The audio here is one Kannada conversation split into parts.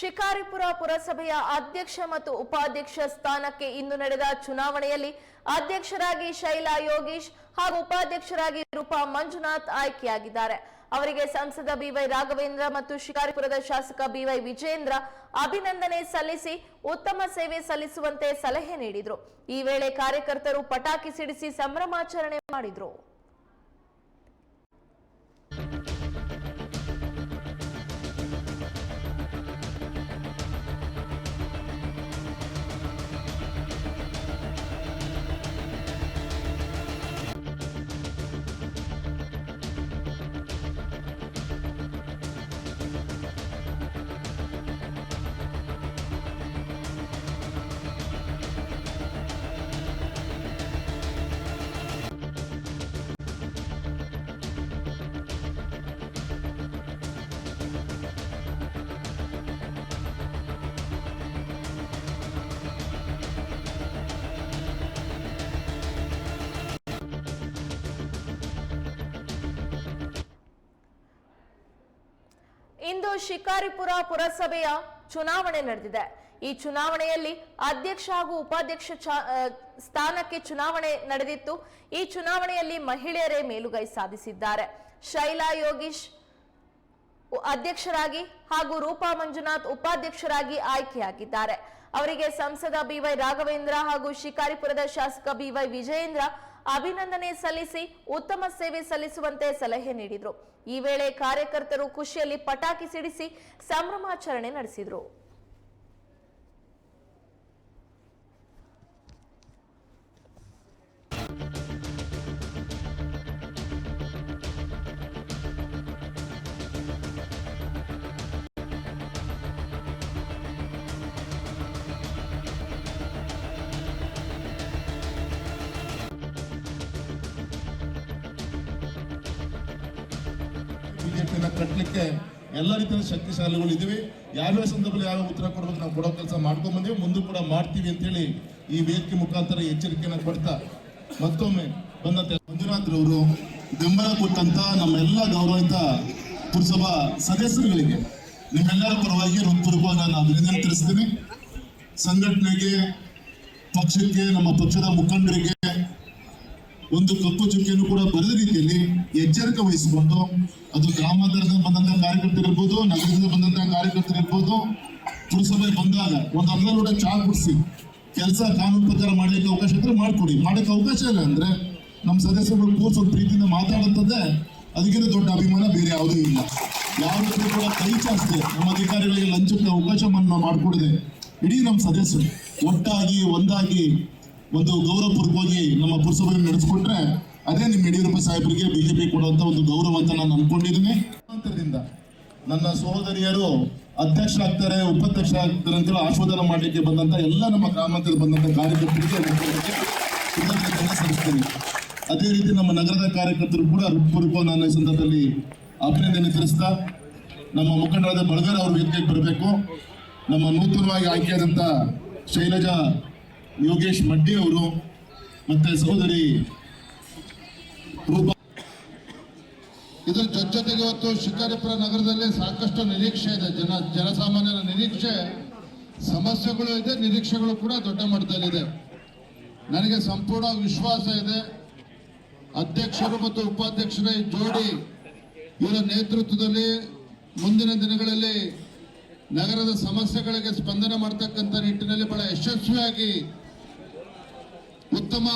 ಶಿಕಾರಿಪುರ ಪುರಸಭೆಯ ಅಧ್ಯಕ್ಷ ಮತ್ತು ಉಪಾಧ್ಯಕ್ಷ ಸ್ಥಾನಕ್ಕೆ ಇಂದು ನಡೆದ ಚುನಾವಣೆಯಲ್ಲಿ ಅಧ್ಯಕ್ಷರಾಗಿ ಶೈಲಾ ಯೋಗೀಶ್ ಹಾಗೂ ಉಪಾಧ್ಯಕ್ಷರಾಗಿ ರೂಪಾ ಮಂಜುನಾಥ್ ಆಯ್ಕೆಯಾಗಿದ್ದಾರೆ. ಅವರಿಗೆ ಸಂಸದ ಬಿವೈ ರಾಘವೇಂದ್ರ ಮತ್ತು ಶಿಕಾರಿಪುರದ ಶಾಸಕ ಬಿವೈ ವಿಜೇಂದ್ರ ಅಭಿನಂದನೆ ಸಲ್ಲಿಸಿ ಉತ್ತಮ ಸೇವೆ ಸಲ್ಲಿಸುವಂತೆ ಸಲಹೆ ನೀಡಿದರು. ಈ ವೇಳೆ ಕಾರ್ಯಕರ್ತರು ಪಟಾಕಿ ಸಿಡಿಸಿ ಸಂಭ್ರಮಾಚರಣೆ ಮಾಡಿದರು. ಇಂದು ಶಿಕಾರಿಪುರ ಪುರಸಭೆಯ ಚುನಾವಣೆ ನಡೆದಿದೆ. ಈ ಚುನಾವಣೆಯಲ್ಲಿ ಅಧ್ಯಕ್ಷ ಹಾಗೂ ಉಪಾಧ್ಯಕ್ಷ ಸ್ಥಾನಕ್ಕೆ ಚುನಾವಣೆ ನಡೆದಿತ್ತು. ಈ ಚುನಾವಣೆಯಲ್ಲಿ ಮಹಿಳೆಯರೇ ಮೇಲುಗೈ ಸಾಧಿಸಿದ್ದಾರೆ. ಶೈಲಾ ಯೋಗೀಶ್ ಅಧ್ಯಕ್ಷರಾಗಿ ಹಾಗೂ ರೂಪಾ ಮಂಜುನಾಥ್ ಉಪಾಧ್ಯಕ್ಷರಾಗಿ ಆಯ್ಕೆಯಾಗಿದ್ದಾರೆ. ಅವರಿಗೆ ಸಂಸದ ಬಿವೈ ರಾಘವೇಂದ್ರ ಹಾಗೂ ಶಿಕಾರಿಪುರದ ಶಾಸಕ ಬಿವೈ ವಿಜಯೇಂದ್ರ ಅಭಿನಂದನೆ ಸಲ್ಲಿಸಿ ಉತ್ತಮ ಸೇವೆ ಸಲ್ಲಿಸುವಂತೆ ಸಲಹೆ ನೀಡಿದರು. ಈ ವೇಳೆ ಕಾರ್ಯಕರ್ತರು ಖುಷಿಯಲ್ಲಿ ಪಟಾಕಿ ಸಿಡಿಸಿ ಸಂಭ್ರಮಾಚರಣೆ ನಡೆಸಿದರು. ಬಿಜೆಪಿನ ಕಟ್ಟಲಿಕ್ಕೆ ಎಲ್ಲ ರೀತಿಯ ಶಕ್ತಿಶಾಲಿಗಳು ಇದ್ದೀವಿ. ಯಾವ್ಯಾವ ಸಂದರ್ಭದಲ್ಲಿ ಯಾವ ಉತ್ತರ ಕೊಡಬೇಕು, ನಾವು ಕೊಡೋ ಕೆಲಸ ಮಾಡ್ಕೊಂಡ್ ಬಂದೀವಿ. ಮುಂದೆ ಕೂಡ ಮಾಡ್ತೀವಿ ಅಂತೇಳಿ ಈ ವೇದಿಕೆ ಮುಖಾಂತರ ಎಚ್ಚರಿಕೆಯನ್ನು ಕೊಡ್ತಾ ಮತ್ತೊಮ್ಮೆ ಬಂದಂತೆ ಮಂಜುನಾಥ್ರವರು ಬೆಂಬಲ ಕೊಟ್ಟಂತ ನಮ್ಮ ಎಲ್ಲ ಗೌರವಿತ ಪುರಸಭಾ ಸದಸ್ಯರುಗಳಿಗೆ, ನಿಮ್ಮೆಲ್ಲರ ಪರವಾಗಿ ಹೃತ್ಪೂರ್ವಕವಾಗಿ ನಾನು ಅಭಿನಂದನೆ ತಿಳಿಸ್ತೀನಿ. ಸಂಘಟನೆಗೆ, ಪಕ್ಷಕ್ಕೆ, ನಮ್ಮ ಪಕ್ಷದ ಮುಖಂಡರಿಗೆ ಒಂದು ಕಪ್ಪು ಚುಕ್ಕಿಯನ್ನು ಕೂಡ ಬರದ ರೀತಿಯಲ್ಲಿ ಎಚ್ಚರಿಕೆ ವಹಿಸಿಕೊಂಡು ಅದು ಗ್ರಾಮಾಂತರದಿಂದ ಬಂದಂತ ಕಾರ್ಯಕರ್ತರು ಇರ್ಬೋದು, ನಗರದಿಂದ ಬಂದಂತ ಕಾರ್ಯಕರ್ತರು ಇರ್ಬೋದು, ಪುರಸಭೆ ಬಂದಾಗ ಒಂದು ಅರ್ಧ ಲೋಟ ಚಾ ಕುಡಿಸಿ, ಕೆಲಸ ಕಾನೂನು ಪ್ರಕಾರ ಮಾಡ್ಲಿಕ್ಕೆ ಅವಕಾಶ ಇದ್ರೆ ಮಾಡ್ಕೊಡಿ. ಮಾಡಕ್ಕೆ ಅವಕಾಶ ಇಲ್ಲ ಅಂದ್ರೆ ನಮ್ಮ ಸದಸ್ಯರುಗಳು ಕೂರ್ಸೋ ಪ್ರೀತಿಯಿಂದ ಮಾತಾಡುತ್ತದೆ ಅದಕ್ಕಿಂತ ದೊಡ್ಡ ಅಭಿಮಾನ, ಬೇರೆ ಯಾವುದೂ ಇಲ್ಲ. ಯಾವ ರೀತಿ ಕೂಡ ಕೈ ಚಾಸ್ತಿ ನಮ್ಮ ಅಧಿಕಾರಿಗಳಿಗೆ ಲಂಚಕ್ಕೆ ಅವಕಾಶವನ್ನು ಮಾಡಿಕೊಡಿದೆ ಇಡೀ ನಮ್ಮ ಸದಸ್ಯರು ಒಟ್ಟಾಗಿ, ಒಂದಾಗಿ ಒಂದು ಗೌರವಪೂರ್ವಕವಾಗಿ ನಮ್ಮ ಪುರಸಭೆಯನ್ನು ನಡೆಸಿಕೊಂಡ್ರೆ ಅದೇ ನಿಮ್ಮ ಯಡಿಯೂರಪ್ಪ ಸಾಹೇಬರಿಗೆ ಬಿಜೆಪಿ ಕೊಡುವಂತ ಒಂದು ಗೌರವ ಅಂತ ನಾನು ಅನ್ಕೊಂಡಿದ್ದೀನಿ. ನನ್ನ ಸಹೋದರಿಯರು ಅಧ್ಯಕ್ಷರಾಗ್ತಾರೆ ಉಪಾಧ್ಯಕ್ಷರಾಗ್ತಾರೆ ಅಂತೇಳಿ ಆಶೋಧನ ಮಾಡಲಿಕ್ಕೆ ಬಂದಂತ ಎಲ್ಲ ನಮ್ಮ ಗ್ರಾಮಾಂತರ ಬಂದಂತ ಕಾರ್ಯಕರ್ತರಿಗೆ ಸಲ್ಲಿಸ್ತೀನಿ. ಅದೇ ರೀತಿ ನಮ್ಮ ನಗರದ ಕಾರ್ಯಕರ್ತರು ಕೂಡ ಹೃತ್ಪೂರ್ವಕ ನಾನು ಈ ಸಂದರ್ಭದಲ್ಲಿ ಅಭಿನಂದನೆ ತಿಳಿಸ್ತಾ, ನಮ್ಮ ಮುಖಂಡರಾದ ಬಳಗಾರ ಅವರು ವೇದಿಕೆಗೆ ಬರಬೇಕು. ನಮ್ಮ ನೂತನವಾಗಿ ಆಯ್ಕೆಯಾದಂತ ಶೈಲಜಾ ಯೋಗೇಶ್ ಮಡ್ಡಿ ಅವರು ಮತ್ತೆ ಸಹೋದರಿ ರೂಪಾ. ಇದ್ರ ಜೊತೆಗೆ ಇವತ್ತು ಶಿಕಾರಿಪುರ ನಗರದಲ್ಲಿ ಸಾಕಷ್ಟು ನಿರೀಕ್ಷೆ ಇದೆ. ಜನ ಜನಸಾಮಾನ್ಯರ ನಿರೀಕ್ಷೆ, ಸಮಸ್ಯೆಗಳು ಇದೆ, ನಿರೀಕ್ಷೆಗಳು ಕೂಡ ದೊಡ್ಡ ಮಟ್ಟದಲ್ಲಿದೆ ನನಗೆ ಸಂಪೂರ್ಣ ವಿಶ್ವಾಸ ಇದೆ. ಅಧ್ಯಕ್ಷರು ಮತ್ತು ಉಪಾಧ್ಯಕ್ಷರ ಜೋಡಿ ಇವರ ನೇತೃತ್ವದಲ್ಲಿ ಮುಂದಿನ ದಿನಗಳಲ್ಲಿ ನಗರದ ಸಮಸ್ಯೆಗಳಿಗೆ ಸ್ಪಂದನೆ ಮಾಡ್ತಕ್ಕಂಥ ನಿಟ್ಟಿನಲ್ಲಿ ಬಹಳ ಯಶಸ್ವಿಯಾಗಿ ಉತ್ತಮ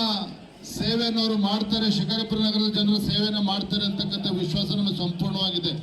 ಸೇವೆಯನ್ನು ಅವರು ಮಾಡ್ತಾರೆ ಶಿಕಾರಿಪುರ ನಗರದ ಜನರು ಸೇವೆಯನ್ನು ಮಾಡ್ತಾರೆ ಅಂತಕ್ಕಂಥ ವಿಶ್ವಾಸ ನಮಗೆ ಸಂಪೂರ್ಣವಾಗಿದೆ.